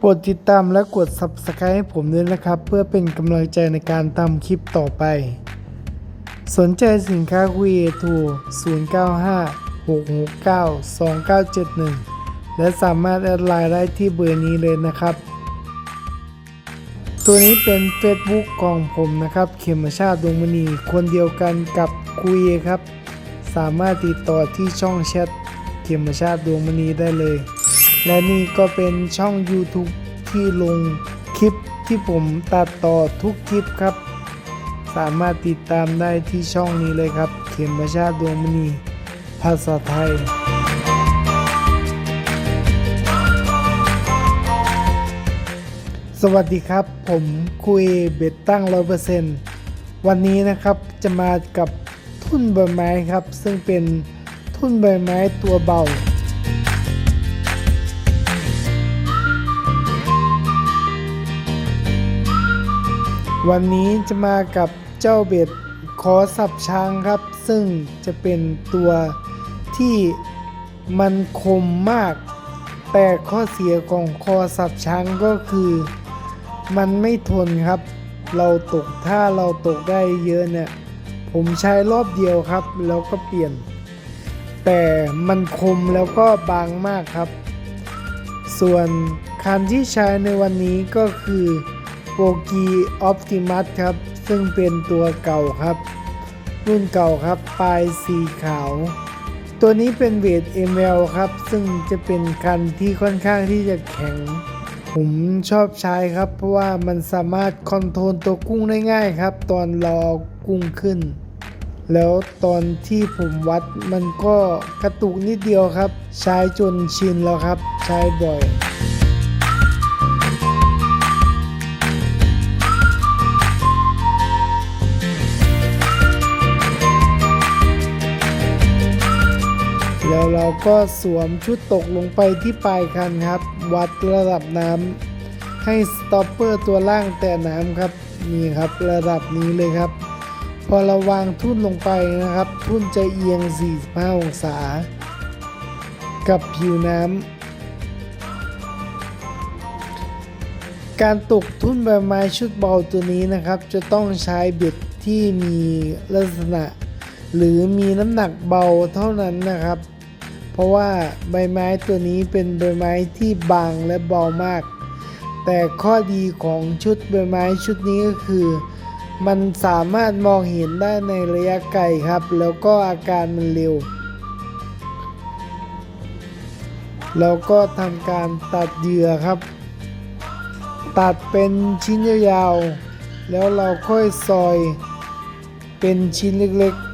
โปรดติดตามและกด Subscribe ให้ผมด้วยนะครับ เพื่อเป็นกำลังใจในการทำคลิปต่อไป สนใจสินค้าคุยโทร095 669 2971 และสามารถแอดไลน์ได้ที่เบอร์นี้เลยนะครับ ตัวนี้เป็น Facebook ของผมนะครับ เขมชาติดวงมณีคนเดียวกันกับคุยครับ สามารถติดต่อที่ช่องแชทเขมชาติดวงมณีได้เลย และนี่ก็เป็นช่อง YouTube ที่ลงคลิปที่ผมตัดต่อทุกคลิปครับ สามารถติดตามได้ที่ช่องนี้เลยครับ เขมชาติดวงมณีภาษาไทย สวัสดีครับ ผมคุยเบ็ดตั้งร้อยเปอร์เซนต์วันนี้นะครับจะมากับทุ่นใบไม้ครับ ซึ่งเป็นทุ่นใบไม้ตัวเบา วันนี้จะมากับเจ้าเบ็ดคอสับช้างครับ ซึ่งจะเป็นตัวที่มันคมมาก แต่ข้อเสียของคอสับช้างก็คือ มันไม่ทนครับ เราตกถ้าเราตกได้เยอะเนี่ย ผมใช้รอบเดียวครับ แล้วก็เปลี่ยน แต่มันคมแล้วก็บางมากครับ ส่วนคันที่ใช้ในวันนี้ก็คือ โปกีออ t ติมัสครับ ซึ่งเป็นตัวเก่าครับ รุ่นเก่าครับ ปลายสีขาว ตัวนี้เป็นเวท ML ครับ ซึ่งจะเป็นคันที่ค่อนข้างที่จะแข็ง ผมชอบใช้ครับ เพราะว่ามันสามารถคอนโทรลตัวกุ้งได้ง่ายครับ ตอนรอกุ้งขึ้น แล้วตอนที่ผมวัดมันก็กระตุกนิดเดียวครับ ใช้จนชินแล้วครับ ใช้บ่อย ก็สวมชุดตกลงไปที่ปลายคันครับ วัดระดับน้ำให้สต็อปเปอร์ตัวล่างแต่น้ำครับนี่ครับระดับนี้เลยครับ พอเราวางทุ่นลงไปนะครับ ทุ่นจะเอียง 45 องศา กับผิวน้ำการตกทุ่นใบไม้ชุดเบาตัวนี้นะครับ จะต้องใช้เบ็ดที่มีลักษณะ หรือมีน้ำหนักเบาเท่านั้นนะครับ ราะว่าใบไม้ตัวนี้เป็นใบไม้ที่บางและเบามาก แต่ข้อดีของชุดใบไม้ชุดนี้ก็คือ มันสามารถมองเห็นได้ในระยะไกลครับ แล้วก็อาการมันเร็ว แล้วก็ทำการตัดเหยื่อครับ ตัดเป็นชิ้นยาวๆแล้วเราค่อยซอยเป็นชิ้นเล็กๆ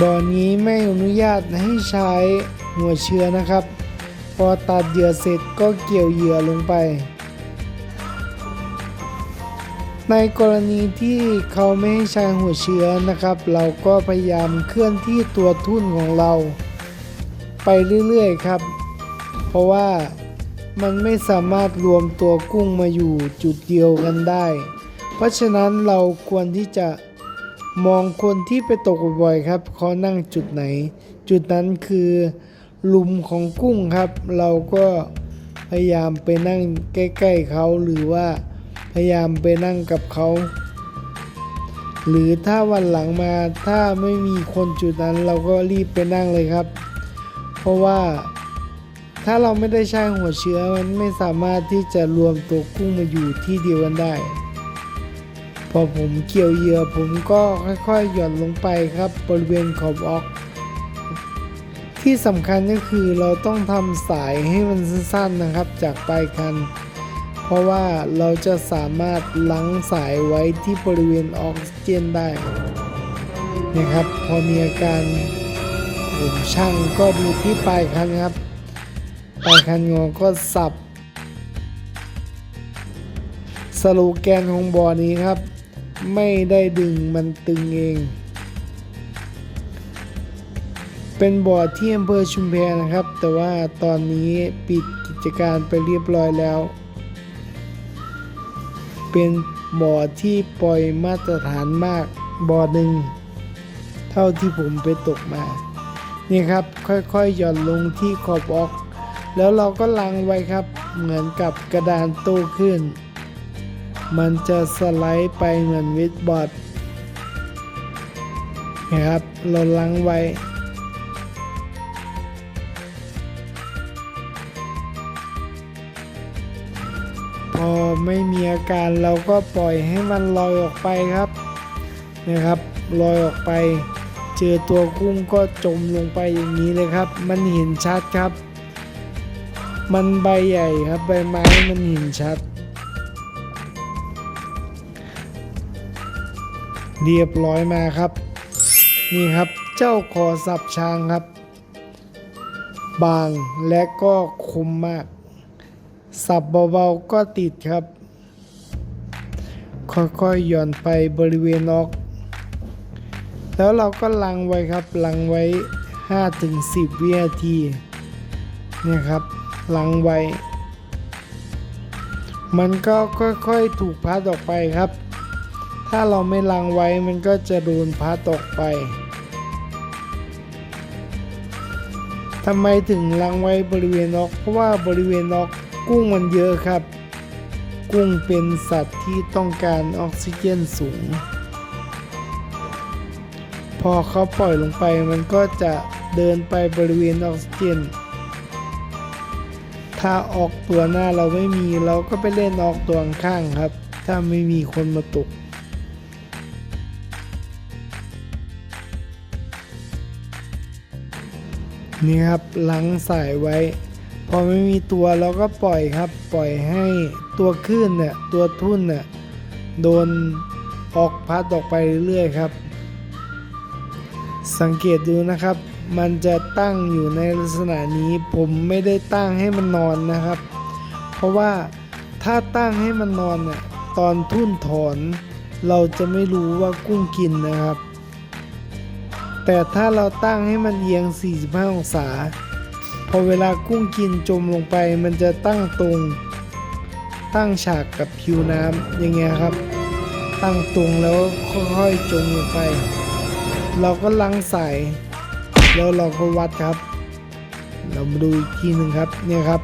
บ่อนี้ไม่อนุญาตให้ใช้หัวเชื้อนะครับ พอตัดเหยื่อเสร็จก็เกี่ยวเหยื่อลงไป ในกรณีที่เขาไม่ให้ใช้หัวเชื้อนะครับ เราก็พยายามเคลื่อนที่ตัวทุ่นของเรา ไปเรื่อยๆครับ เพราะว่ามันไม่สามารถรวมตัวกุ้งมาอยู่จุดเดียวกันได้ เพราะฉะนั้นเราควรที่จะ มองคนที่ไปตกบ่อยๆครับเขานั่งจุดไหน จุดนั้นคือหลุมของกุ้งครับ เราก็พยายามไปนั่งใกล้ๆเขาหรือว่าพยายามไปนั่งกับเขา หรือถ้าวันหลังมาถ้าไม่มีคนจุดนั้นเราก็รีบไปนั่งเลยครับ เพราะว่าถ้าเราไม่ได้ใช้หัวเชื้อมันไม่สามารถที่จะรวมตัวกุ้งมาอยู่ที่เดียวกันได้ อผมเกี่ยวเหยื่อผมก็ค่อยๆหย่อนลงไปครับ บริเวณขอบอก ที่สำคัญก็คือเราต้องทำสายให้มันสั้นๆนะครับ จากปลายคัน เพราะว่าเราจะสามารถลังสายไว้ที่บริเวณออกซิเจนได้นะครับพอมีอาการผมช่างก็ดูที่ปลายคันครับปลายคันงอก็สับสโลแกนของบอนี้ครับ ไม่ได้ดึงมันตึงเอง เป็นบ่อที่อำเภอชุมแพนะครับ แต่ว่าตอนนี้ปิดกิจการไปเรียบร้อยแล้ว เป็นบ่อที่ปล่อยมาตรฐานมากบ่อหนึ่งเท่าที่ผมไปตกมานี่ครับค่อยๆหย่อนลงที่ขอบอก แล้วเราก็ลังไว้ครับ เหมือนกับกระดานโตขึ้น มันจะสไลด์ไปเหมือนวิดบอร์ดนะครับเราลังไว้ พอไม่มีอาการเราก็ปล่อยให้มันลอยออกไปครับนะครับลอยออกไป เจอตัวกุ้งก็จมลงไปอย่างนี้เลยครับ มันเห็นชัดครับ มันใบใหญ่ครับใบไม้มันเห็นชัด เรียบร้อยมาครับ นี่ครับเจ้าคอสับช้างครับ บางและก็คมมาก สับเบาๆก็ติดครับ ค่อยๆหย่อนไปบริเวณออก แล้วเราก็ลังไว้ครับลังไว้ 5-10 วินาทีเนี่ยครับลังไว้ มันก็ค่อยๆถูกพัดออกไปครับ ถ้าเราไม่ลังไว้มันก็จะโดนพัดออกไปทำไมถึงลังไว้บริเวณนอก เพราะว่าบริเวณนอกกุ้งมันเยอะครับ กุ้งเป็นสัตว์ที่ต้องการออกซิเจนสูง พอเขาปล่อยลงไปมันก็จะเดินไปบริเวณออกซิเจน ถ้าออกตัวหน้าเราไม่มีเราก็ไปเล่นออกตัวข้างครับ ถ้าไม่มีคนมาตก นี่ครับหลังสายไว้ พอไม่มีตัวเราก็ปล่อยครับ ปล่อยให้ตัวคลื่นเนี่ยตัวทุ่นเนี่ยโดนออกพัดออกไปเรื่อยๆครับ สังเกตดูนะครับ มันจะตั้งอยู่ในลักษณะนี้ ผมไม่ได้ตั้งให้มันนอนนะครับ เพราะว่าถ้าตั้งให้มันนอนเนี่ยตอนทุ่นถอน เราจะไม่รู้ว่ากุ้งกินนะครับ แต่ถ้าเราตั้งให้มันเอียง 45 องศา พอเวลากุ้งกินจมลงไปมันจะตั้งตรง ตั้งฉากกับผิวน้ำอย่างเงี้ยครับ ตั้งตรงแล้วค่อยๆจมลงไป เราก็ลังใส่แล้วเราก็วัดครับ เรามาดูอีกทีหนึ่งครับเนี่ยครับ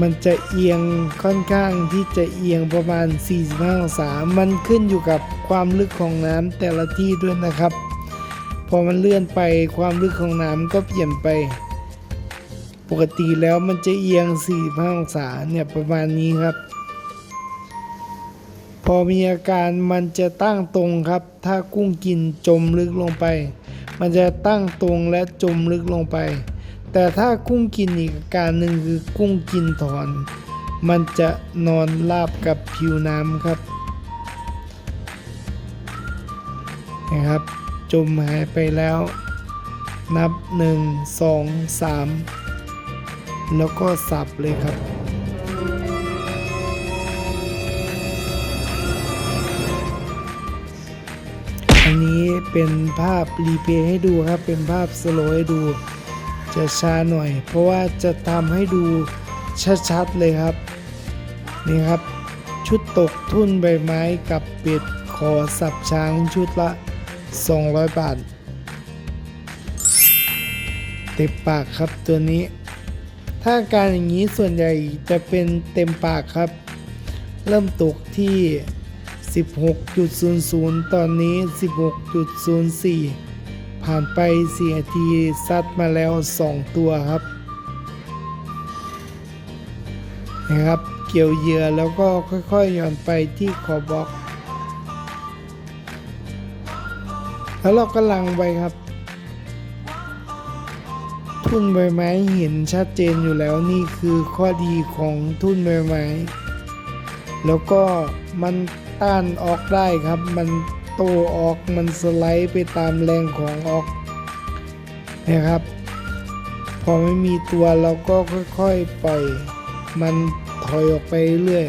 มันจะเอียงค่อนข้างที่จะเอียงประมาณ 45 องศา มันขึ้นอยู่กับความลึกของน้ำแต่ละที่ด้วยนะครับ พอมันเลื่อนไปความลึกของน้ำก็เปลี่ยนไป ปกติแล้วมันจะเอียง 45 องศาเนี่ยประมาณนี้ครับ พอมีอาการมันจะตั้งตรงครับ ถ้ากุ้งกินจมลึกลงไป มันจะตั้งตรงและจมลึกลงไป แต่ถ้ากุ้งกินอีกอาการหนึ่งคือกุ้งกินถอน มันจะนอนราบกับผิวน้ำครับนะครับ จมหายไปแล้ว นับ 1 2 3 แล้วก็สับเลยครับ อันนี้เป็นภาพรีเพย์ให้ดูครับ เป็นภาพสโลว์ให้ดู จะช้าหน่อย เพราะว่าจะทำให้ดูชัดๆเลยครับ นี่ครับชุดตกทุ่นใบไม้กับเป็ดขอสับช้างชุดละ 200บาทเต็มปากครับตัวนี้ ถ้าการอย่างนี้ส่วนใหญ่จะเป็นเต็มปากครับ เริ่มตกที่ 16.00 ตอนนี้ 16.04 ผ่านไป4นาทีซัดมาแล้ว 2 ตัวครับนะครับเกี่ยวเหยื่อแล้วก็ค่อยๆหย่อนไปที่ขอบบล็อก แล้วเราก็ลังไปครับ ทุ่นใบไม้เห็นชัดเจนอยู่แล้วนี่คือข้อดีของทุ่นใบไม้ แล้วก็มันต้านออกได้ครับ มันโตออกมันสไลด์ไปตามแรงของออกนะครับ พอไม่มีตัวเราก็ค่อยๆปล่อย มันถอยออกไปเรื่อย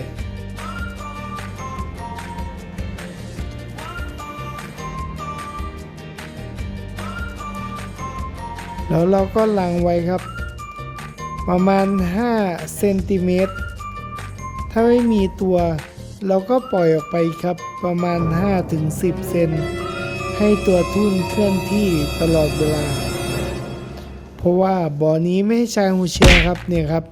แล้วเราก็ลังไว้ครับ ประมาณ5เซนติเมตรถ้าไม่มีตัวเราก็ปล่อยออกไปครับประมาณ 5-10 เซนให้ตัวทุ่นเคลื่อนที่ตลอดเวลา เพราะว่าบ่อนี้ไม่ใช่หูเชียครับเนี่ยครับ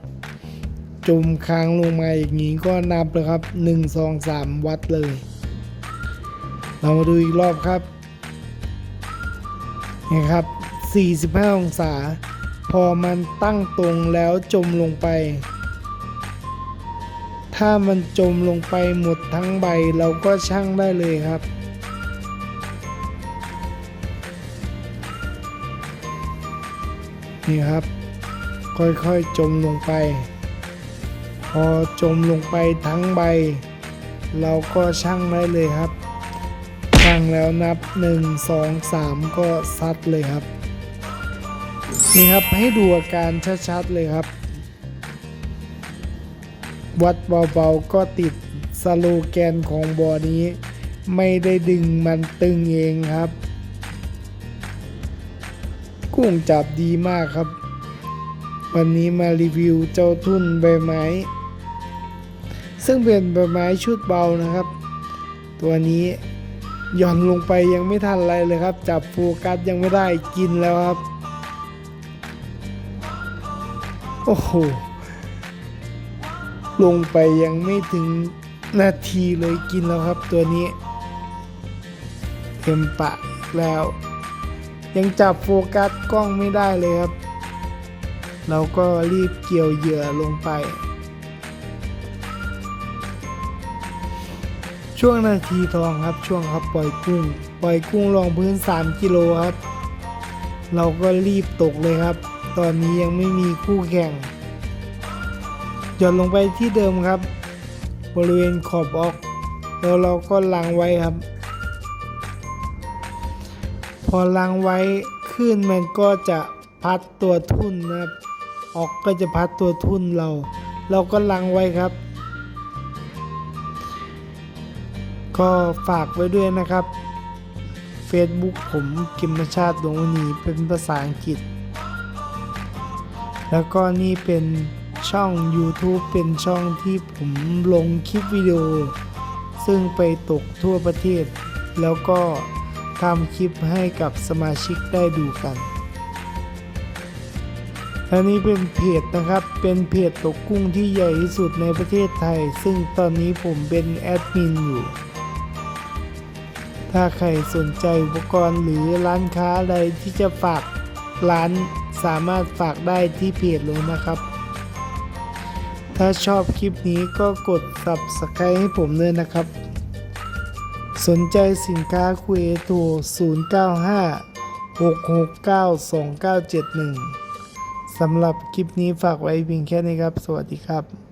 จมค้างลงมาอย่างนี้ก็นับเลยครับ 1 2 3 วัดเลย เรามาดูอีกรอบครับนี่ครับ 45 องศา พอมันตั้งตรงแล้วจมลงไป ถ้ามันจมลงไปหมดทั้งใบเราก็ชั่งได้เลยครับนี่ครับ ค่อยๆจมลงไป พอจมลงไปทั้งใบ เราก็ชั่งได้เลยครับชั่งแล้วนับ 1 2 3 ก็ซัดเลยครับ นี่ครับให้ดูอาการชัดๆเลยครับ วัดเบาๆก็ติดสโลแกนของบอนี้ ไม่ได้ดึงมันตึงเองครับ กุ้งจับดีมากครับ วันนี้มารีวิวเจ้าทุ่นใบไม้ ซึ่งเป็นใบไม้ชุดเบานะครับ ตัวนี้หย่อนลงไปยังไม่ทันอะไรเลยครับ จับโฟกัสยังไม่ได้กินแล้วครับ โอ้โห ลงไปยังไม่ถึงนาทีเลยกินแล้วครับตัวนี้เต็มปากแล้ว ยังจับโฟกัสกล้องไม่ได้เลยครับ เราก็รีบเกี่ยวเหยื่อลงไป ช่วงนาทีทองครับช่วงครับปล่อยกุ้ง ปล่อยกุ้งรองพื้น 3 กิโลครับ เราก็รีบตกเลยครับ ตอนนี้ยังไม่มีคู่แข่งหย่อนลงไปที่เดิมครับ บริเวณขอบอกแล้วเราก็ลังไว้ครับ พอลังไว้ขึ้นมันก็จะพัดตัวทุ่นนะครับ ออกก็จะพัดตัวทุ่นเรา เราก็ลังไว้ครับ ก็ฝากไว้ด้วยนะครับ Facebook ผมกิมชาติดวงวณีเป็นภาษาอังกฤษ แล้วก็นี่เป็นช่อง YouTube เป็นช่องที่ผมลงคลิปวิดีโอ ซึ่งไปตกทั่วประเทศ แล้วก็ทำคลิปให้กับสมาชิกได้ดูกันอันนี้เป็นเพจนะครับ เป็นเพจตกกุ้งที่ใหญ่ที่สุดในประเทศไทย ซึ่งตอนนี้ผมเป็นแอดมินอยู่ ถ้าใครสนใจอุปกรณ์หรือร้านค้าอะไรที่จะฝากร้าน สามารถฝากได้ที่เพจเลยนะครับ ถ้าชอบคลิปนี้ก็กด subscribe ให้ผมเลยนะครับ สนใจสินค้าคุยโทร095 669 2971 สำหรับคลิปนี้ฝากไว้เพียงแค่นี้ครับ สวัสดีครับ